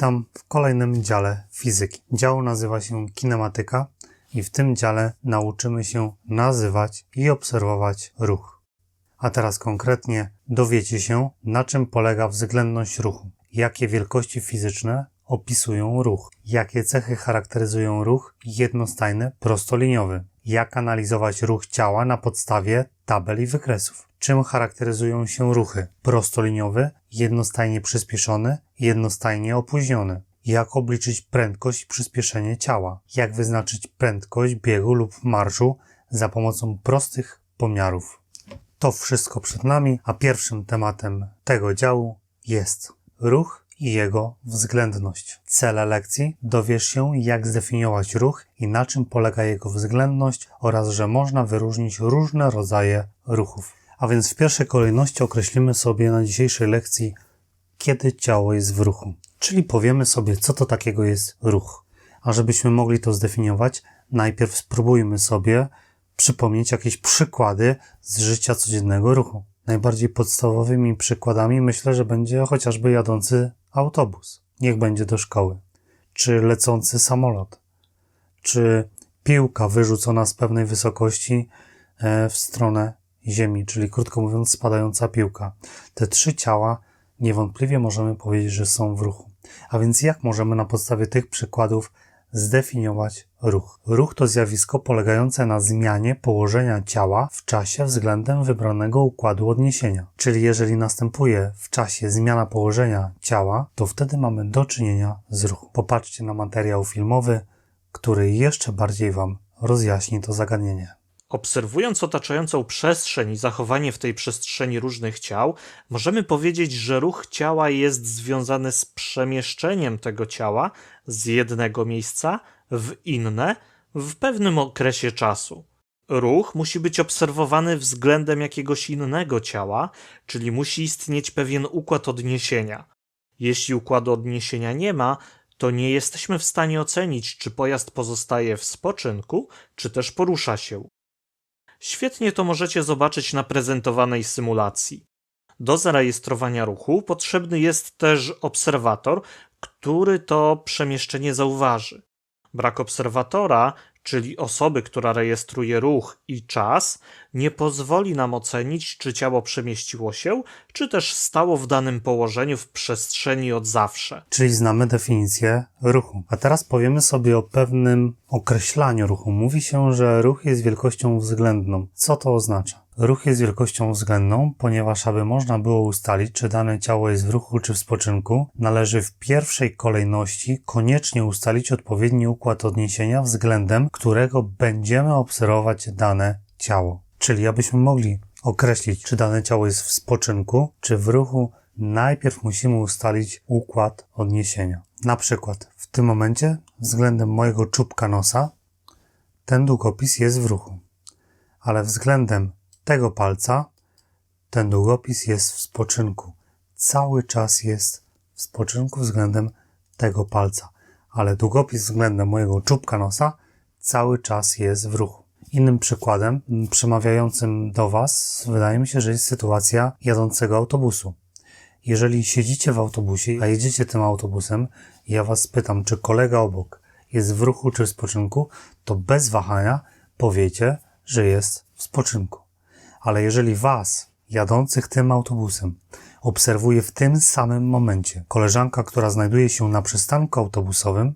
Witam w kolejnym dziale fizyki. Dział nazywa się kinematyka i w tym dziale nauczymy się nazywać i obserwować ruch. A teraz konkretnie dowiecie się, na czym polega względność ruchu, jakie wielkości fizyczne opisują ruch, jakie cechy charakteryzują ruch jednostajny prostoliniowy, jak analizować ruch ciała na podstawie tabel i wykresów. Czym charakteryzują się ruchy? Prostoliniowy, jednostajnie przyspieszony, jednostajnie opóźniony. Jak obliczyć prędkość i przyspieszenie ciała? Jak wyznaczyć prędkość biegu lub marszu za pomocą prostych pomiarów? To wszystko przed nami, a pierwszym tematem tego działu jest ruch i jego względność. Cele lekcji dowiesz się, jak zdefiniować ruch i na czym polega jego względność oraz, że można wyróżnić różne rodzaje ruchów. A więc w pierwszej kolejności określimy sobie na dzisiejszej lekcji, kiedy ciało jest w ruchu. Czyli powiemy sobie, co to takiego jest ruch. A żebyśmy mogli to zdefiniować, najpierw spróbujmy sobie przypomnieć jakieś przykłady z życia codziennego ruchu. Najbardziej podstawowymi przykładami myślę, że będzie chociażby jadący autobus. Niech będzie do szkoły. Czy lecący samolot. Czy piłka wyrzucona z pewnej wysokości e, w stronę Ziemi, czyli krótko mówiąc, spadająca piłka. Te trzy ciała niewątpliwie możemy powiedzieć, że są w ruchu. A więc jak możemy na podstawie tych przykładów zdefiniować ruch? Ruch to zjawisko polegające na zmianie położenia ciała w czasie względem wybranego układu odniesienia. Czyli jeżeli następuje w czasie zmiana położenia ciała, to wtedy mamy do czynienia z ruchem. Popatrzcie na materiał filmowy, który jeszcze bardziej Wam rozjaśni to zagadnienie. Obserwując otaczającą przestrzeń i zachowanie w tej przestrzeni różnych ciał, możemy powiedzieć, że ruch ciała jest związany z przemieszczeniem tego ciała z jednego miejsca w inne w pewnym okresie czasu. Ruch musi być obserwowany względem jakiegoś innego ciała, czyli musi istnieć pewien układ odniesienia. Jeśli układu odniesienia nie ma, to nie jesteśmy w stanie ocenić, czy pojazd pozostaje w spoczynku, czy też porusza się. Świetnie to możecie zobaczyć na prezentowanej symulacji. Do zarejestrowania ruchu potrzebny jest też obserwator, który to przemieszczenie zauważy. Brak obserwatora czyli osoby, która rejestruje ruch i czas, nie pozwoli nam ocenić, czy ciało przemieściło się, czy też stało w danym położeniu w przestrzeni od zawsze. Czyli znamy definicję ruchu. A teraz powiemy sobie o pewnym określaniu ruchu. Mówi się, że ruch jest wielkością względną. Co to oznacza? Ruch jest wielkością względną, ponieważ aby można było ustalić, czy dane ciało jest w ruchu czy w spoczynku, należy w pierwszej kolejności koniecznie ustalić odpowiedni układ odniesienia względem którego będziemy obserwować dane ciało. Czyli abyśmy mogli określić, czy dane ciało jest w spoczynku, czy w ruchu, najpierw musimy ustalić układ odniesienia. Na przykład w tym momencie względem mojego czubka nosa ten długopis jest w ruchu, ale względem tego palca ten długopis jest w spoczynku. Cały czas jest w spoczynku względem tego palca, ale długopis względem mojego czubka nosa cały czas jest w ruchu. Innym przykładem przemawiającym do Was wydaje mi się, że jest sytuacja jadącego autobusu. Jeżeli siedzicie w autobusie, a jedziecie tym autobusem ja Was pytam, czy kolega obok jest w ruchu czy w spoczynku, to bez wahania powiecie, że jest w spoczynku. Ale jeżeli Was, jadących tym autobusem, obserwuje w tym samym momencie koleżanka, która znajduje się na przystanku autobusowym,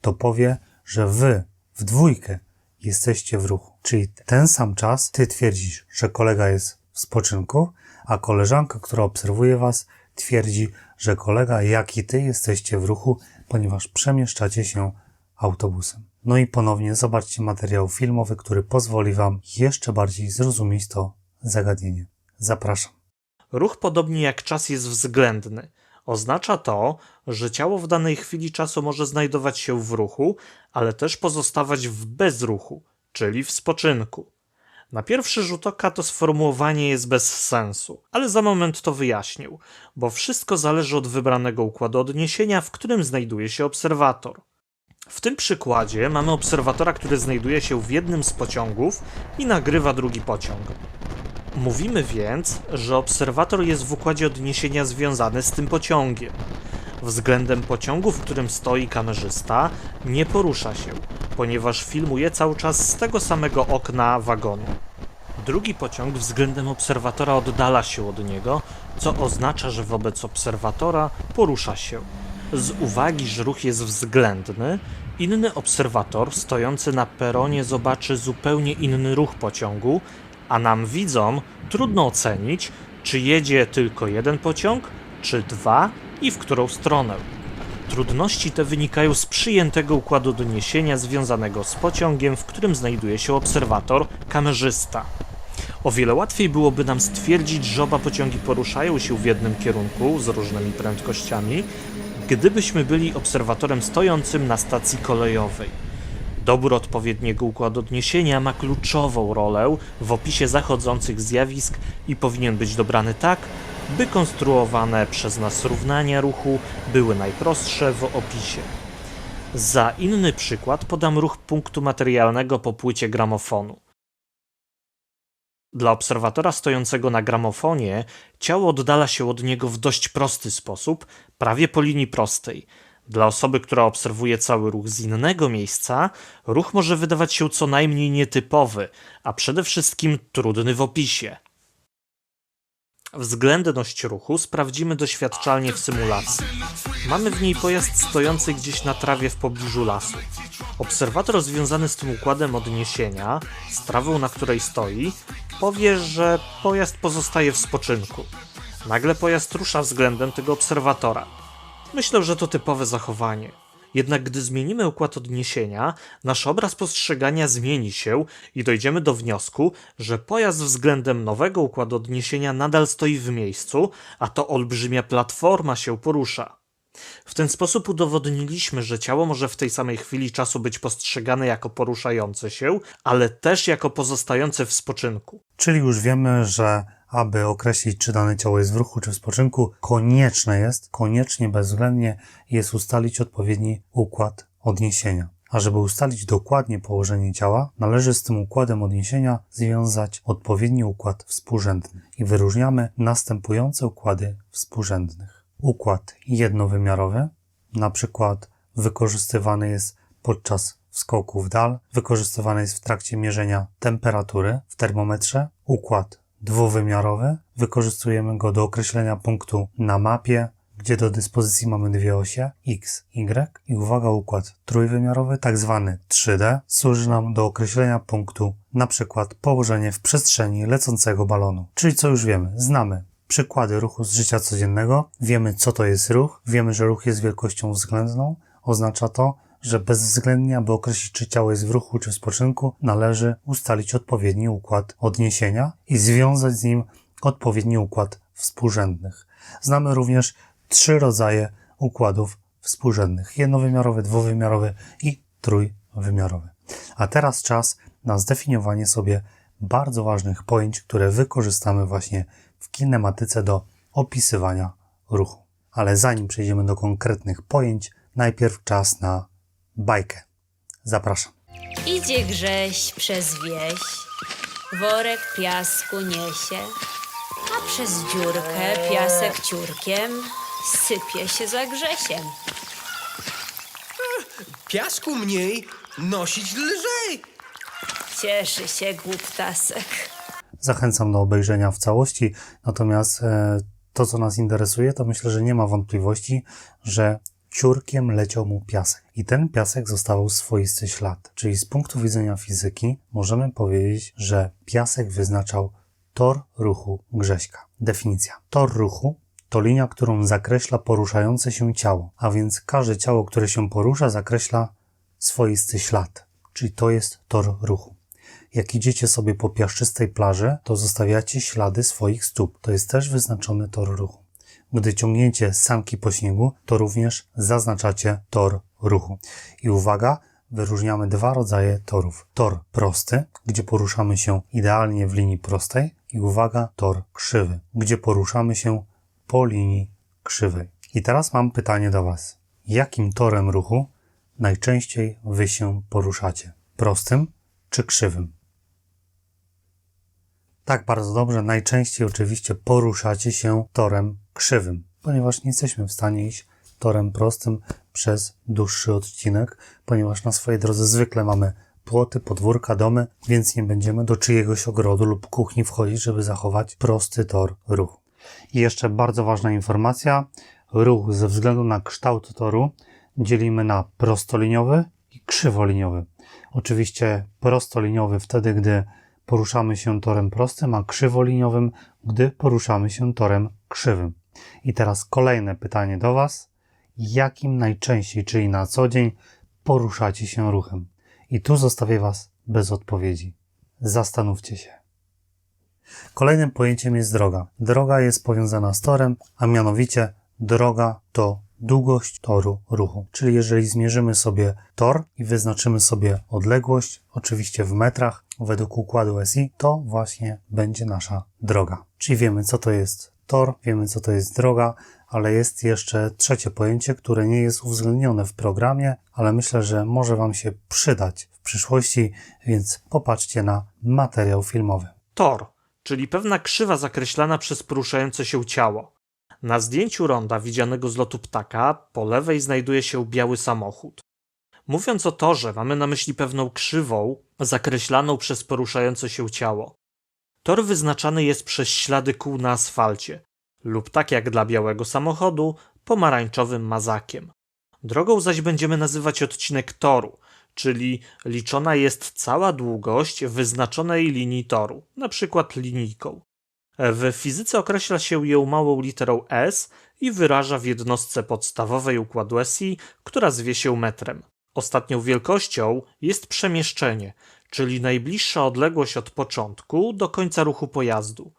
to powie, że Wy w dwójkę jesteście w ruchu. Czyli ten sam czas ty twierdzisz, że kolega jest w spoczynku, a koleżanka, która obserwuje was, twierdzi, że kolega, jak i ty jesteście w ruchu, ponieważ przemieszczacie się autobusem. No i ponownie zobaczcie materiał filmowy, który pozwoli wam jeszcze bardziej zrozumieć to zagadnienie. Zapraszam. Ruch, podobnie jak czas, jest względny. Oznacza to, że ciało w danej chwili czasu może znajdować się w ruchu, ale też pozostawać w bezruchu, czyli w spoczynku. Na pierwszy rzut oka to sformułowanie jest bez sensu, ale za moment to wyjaśnił, bo wszystko zależy od wybranego układu odniesienia, w którym znajduje się obserwator. W tym przykładzie mamy obserwatora, który znajduje się w jednym z pociągów i nagrywa drugi pociąg. Mówimy więc, że obserwator jest w układzie odniesienia związany z tym pociągiem. względem pociągu, w którym stoi kamerzysta, nie porusza się, ponieważ filmuje cały czas z tego samego okna wagonu. Drugi pociąg względem obserwatora oddala się od niego, co oznacza, że wobec obserwatora porusza się. Z uwagi, że ruch jest względny, inny obserwator stojący na peronie zobaczy zupełnie inny ruch pociągu, a nam widzom trudno ocenić, czy jedzie tylko jeden pociąg, czy dwa i w którą stronę. Trudności te wynikają z przyjętego układu doniesienia związanego z pociągiem, w którym znajduje się obserwator, kamerzysta. O wiele łatwiej byłoby nam stwierdzić, że oba pociągi poruszają się w jednym kierunku z różnymi prędkościami, gdybyśmy byli obserwatorem stojącym na stacji kolejowej. Dobór odpowiedniego układu odniesienia ma kluczową rolę w opisie zachodzących zjawisk i powinien być dobrany tak, by konstruowane przez nas równania ruchu były najprostsze w opisie. Za inny przykład podam ruch punktu materialnego po płycie gramofonu. Dla obserwatora stojącego na gramofonie ciało oddala się od niego w dość prosty sposób, prawie po linii prostej. Dla osoby, która obserwuje cały ruch z innego miejsca, ruch może wydawać się co najmniej nietypowy, a przede wszystkim trudny w opisie. Względność ruchu sprawdzimy doświadczalnie w symulacji. Mamy w niej pojazd stojący gdzieś na trawie w pobliżu lasu. Obserwator związany z tym układem odniesienia, z trawą na której stoi, powie, że pojazd pozostaje w spoczynku. Nagle pojazd rusza względem tego obserwatora. Myślę, że to typowe zachowanie. Jednak gdy zmienimy układ odniesienia, nasz obraz postrzegania zmieni się i dojdziemy do wniosku, że pojazd względem nowego układu odniesienia nadal stoi w miejscu, a to olbrzymia platforma się porusza. W ten sposób udowodniliśmy, że ciało może w tej samej chwili czasu być postrzegane jako poruszające się, ale też jako pozostające w spoczynku. Czyli już wiemy, że aby określić, czy dane ciało jest w ruchu, czy w spoczynku, konieczne jest, koniecznie bezwzględnie jest ustalić odpowiedni układ odniesienia. A żeby ustalić dokładnie położenie ciała, należy z tym układem odniesienia związać odpowiedni układ współrzędny. I wyróżniamy następujące układy współrzędnych. Układ jednowymiarowy, na przykład wykorzystywany jest podczas skoku w dal, wykorzystywany jest w trakcie mierzenia temperatury w termometrze. Układ dwuwymiarowy, wykorzystujemy go do określenia punktu na mapie, gdzie do dyspozycji mamy dwie osie x, y i uwaga, układ trójwymiarowy, tak zwany 3D, służy nam do określenia punktu, na przykład położenie w przestrzeni lecącego balonu. Czyli co już wiemy, znamy przykłady ruchu z życia codziennego, wiemy co to jest ruch, wiemy, że ruch jest wielkością względną, oznacza to, że bezwzględnie, aby określić, czy ciało jest w ruchu czy w spoczynku, należy ustalić odpowiedni układ odniesienia i związać z nim odpowiedni układ współrzędnych. Znamy również trzy rodzaje układów współrzędnych: jednowymiarowy, dwuwymiarowy i trójwymiarowy. A teraz czas na zdefiniowanie sobie bardzo ważnych pojęć, które wykorzystamy właśnie w kinematyce do opisywania ruchu. Ale zanim przejdziemy do konkretnych pojęć, najpierw czas na bajkę. Zapraszam. Idzie Grześ przez wieś, worek piasku niesie, a przez dziurkę piasek ciurkiem sypie się za Grzesiem. Piasku mniej, nosić lżej. Cieszy się głuptasek. Zachęcam do obejrzenia w całości, natomiast e, to, co nas interesuje, to myślę, że nie ma wątpliwości, że ciurkiem leciał mu piasek. I ten piasek zostawał swoisty ślad. Czyli z punktu widzenia fizyki możemy powiedzieć, że piasek wyznaczał tor ruchu Grześka. Definicja. Tor ruchu to linia, którą zakreśla poruszające się ciało, a więc każde ciało, które się porusza, zakreśla swoisty ślad. Czyli to jest tor ruchu. Jak idziecie sobie po piaszczystej plaży, to zostawiacie ślady swoich stóp. To jest też wyznaczony tor ruchu. Gdy ciągniecie sanki po śniegu, to również zaznaczacie tor ruchu. I uwaga, wyróżniamy dwa rodzaje torów. Tor prosty, gdzie poruszamy się idealnie w linii prostej i uwaga, tor krzywy, gdzie poruszamy się po linii krzywej. I teraz mam pytanie do Was. Jakim torem ruchu najczęściej Wy się poruszacie? Prostym czy krzywym? Tak, bardzo dobrze. Najczęściej oczywiście poruszacie się torem krzywym, ponieważ nie jesteśmy w stanie iść torem prostym przez dłuższy odcinek, ponieważ na swojej drodze zwykle mamy płoty, podwórka, domy, więc nie będziemy do czyjegoś ogrodu lub kuchni wchodzić, żeby zachować prosty tor ruchu. I jeszcze bardzo ważna informacja. Ruch ze względu na kształt toru dzielimy na prostoliniowy i krzywoliniowy. Oczywiście prostoliniowy wtedy, gdy poruszamy się torem prostym, a krzywoliniowym, gdy poruszamy się torem krzywym. I teraz kolejne pytanie do Was. Jakim najczęściej, czyli na co dzień, poruszacie się ruchem? I tu zostawię Was bez odpowiedzi. Zastanówcie się. Kolejnym pojęciem jest droga. Droga jest powiązana z torem, a mianowicie droga to długość toru ruchu. Czyli jeżeli zmierzymy sobie tor i wyznaczymy sobie odległość, oczywiście w metrach, według układu SI, to właśnie będzie nasza droga. Czyli wiemy, co to jest tor, wiemy, co to jest droga, ale jest jeszcze trzecie pojęcie, które nie jest uwzględnione w programie, ale myślę, że może Wam się przydać w przyszłości, więc popatrzcie na materiał filmowy. Tor, czyli pewna krzywa zakreślana przez poruszające się ciało. Na zdjęciu ronda widzianego z lotu ptaka po lewej znajduje się biały samochód. Mówiąc o torze, mamy na myśli pewną krzywą zakreślaną przez poruszające się ciało. Tor wyznaczany jest przez ślady kół na asfalcie, lub tak jak dla białego samochodu, pomarańczowym mazakiem. Drogą zaś będziemy nazywać odcinek toru, czyli liczona jest cała długość wyznaczonej linii toru, na przykład linijką. W fizyce określa się ją małą literą S i wyraża w jednostce podstawowej układu SI, która zwie się metrem. Ostatnią wielkością jest przemieszczenie, czyli najbliższa odległość od początku do końca ruchu pojazdu.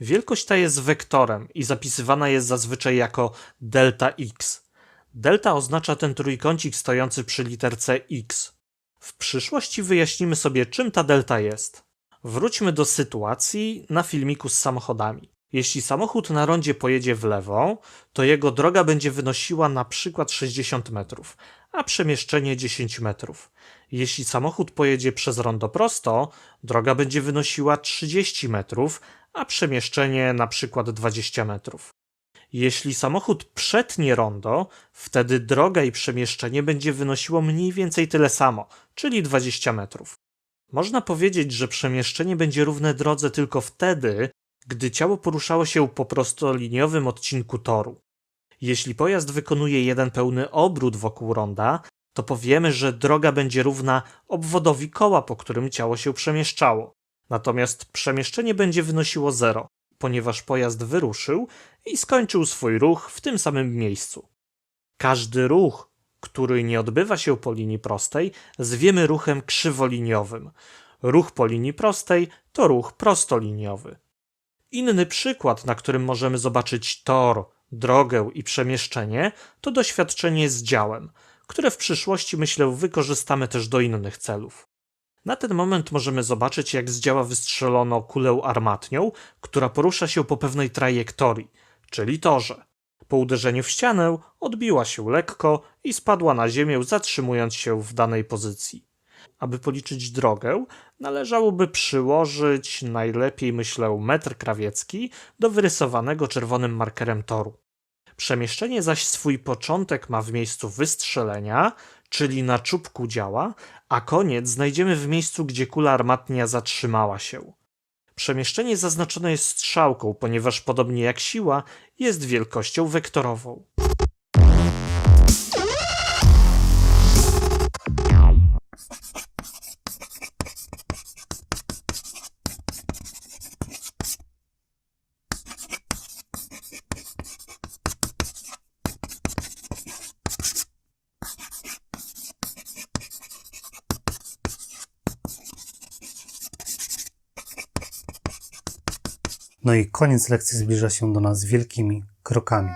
Wielkość ta jest wektorem i zapisywana jest zazwyczaj jako delta x. Delta oznacza ten trójkącik stojący przy literce x. W przyszłości wyjaśnimy sobie, czym ta delta jest. Wróćmy do sytuacji na filmiku z samochodami. Jeśli samochód na rondzie pojedzie w lewo, to jego droga będzie wynosiła na przykład 60 metrów, a przemieszczenie 10 metrów. Jeśli samochód pojedzie przez rondo prosto, droga będzie wynosiła 30 metrów, a przemieszczenie na przykład 20 metrów. Jeśli samochód przetnie rondo, wtedy droga i przemieszczenie będzie wynosiło mniej więcej tyle samo, czyli 20 metrów. Można powiedzieć, że przemieszczenie będzie równe drodze tylko wtedy, gdy ciało poruszało się po prostoliniowym odcinku toru. Jeśli pojazd wykonuje jeden pełny obrót wokół ronda, to powiemy, że droga będzie równa obwodowi koła, po którym ciało się przemieszczało. Natomiast przemieszczenie będzie wynosiło zero, ponieważ pojazd wyruszył i skończył swój ruch w tym samym miejscu. Każdy ruch, który nie odbywa się po linii prostej, zwiemy ruchem krzywoliniowym. Ruch po linii prostej to ruch prostoliniowy. Inny przykład, na którym możemy zobaczyć tor, drogę i przemieszczenie, to doświadczenie z działem, które w przyszłości myślę wykorzystamy też do innych celów. Na ten moment możemy zobaczyć, jak z działa wystrzelono kulę armatnią, która porusza się po pewnej trajektorii, czyli torze. Po uderzeniu w ścianę odbiła się lekko i spadła na ziemię, zatrzymując się w danej pozycji. Aby policzyć drogę, należałoby przyłożyć najlepiej, myślę, metr krawiecki do wyrysowanego czerwonym markerem toru. Przemieszczenie zaś swój początek ma w miejscu wystrzelenia, czyli na czubku działa, a koniec znajdziemy w miejscu, gdzie kula armatnia zatrzymała się. Przemieszczenie zaznaczone jest strzałką, ponieważ podobnie jak siła, jest wielkością wektorową. No i koniec lekcji zbliża się do nas wielkimi krokami.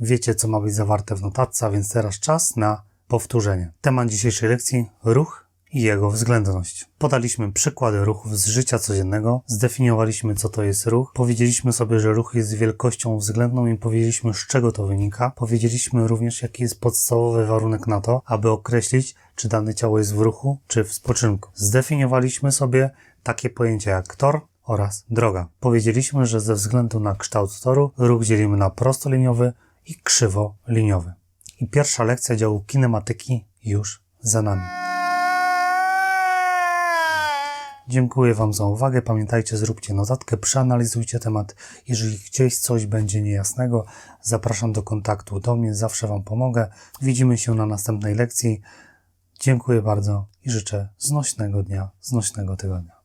Wiecie, co ma być zawarte w notatce, więc teraz czas na powtórzenie. Temat dzisiejszej lekcji ruch i jego względność. Podaliśmy przykłady ruchów z życia codziennego, zdefiniowaliśmy, co to jest ruch, powiedzieliśmy sobie, że ruch jest wielkością względną i powiedzieliśmy, z czego to wynika. Powiedzieliśmy również, jaki jest podstawowy warunek na to, aby określić, czy dane ciało jest w ruchu, czy w spoczynku. Zdefiniowaliśmy sobie takie pojęcia jak tor oraz droga. Powiedzieliśmy, że ze względu na kształt toru ruch dzielimy na prostoliniowy i krzywoliniowy. I pierwsza lekcja działu kinematyki już za nami. Dziękuję Wam za uwagę. Pamiętajcie, zróbcie notatkę, przeanalizujcie temat. Jeżeli gdzieś coś będzie niejasnego, zapraszam do kontaktu do mnie, zawsze Wam pomogę. Widzimy się na następnej lekcji. Dziękuję bardzo i życzę znośnego dnia, znośnego tygodnia.